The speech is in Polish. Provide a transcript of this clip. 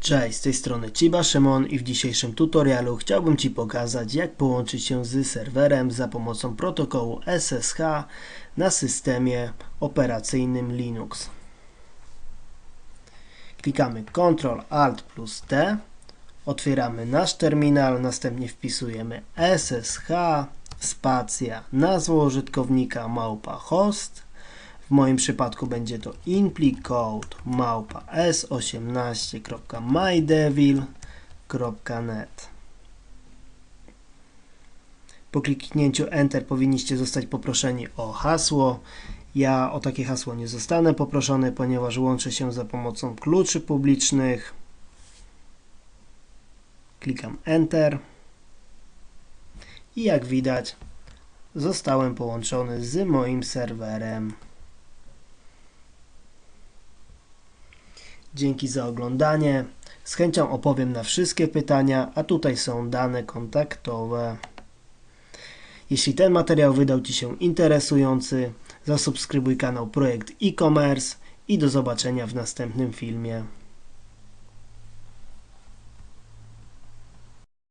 Cześć, z tej strony Ciba Szymon i w dzisiejszym tutorialu chciałbym Ci pokazać jak połączyć się z serwerem za pomocą protokołu SSH na systemie operacyjnym Linux. Klikamy Ctrl Alt plus T, otwieramy nasz terminal, następnie wpisujemy SSH, spacja, nazwa użytkownika małpa host, w moim przypadku będzie to implicode małpa s18.mydevil.net Po kliknięciu Enter powinniście zostać poproszeni o hasło. Ja o takie hasło nie zostanę poproszony, ponieważ łączę się za pomocą kluczy publicznych. Klikam Enter. I jak widać, zostałem połączony z moim serwerem. Dzięki za oglądanie. Z chęcią opowiem na wszystkie pytania, a tutaj są dane kontaktowe. Jeśli ten materiał wydał Ci się interesujący, zasubskrybuj kanał Projekt e-commerce i do zobaczenia w następnym filmie.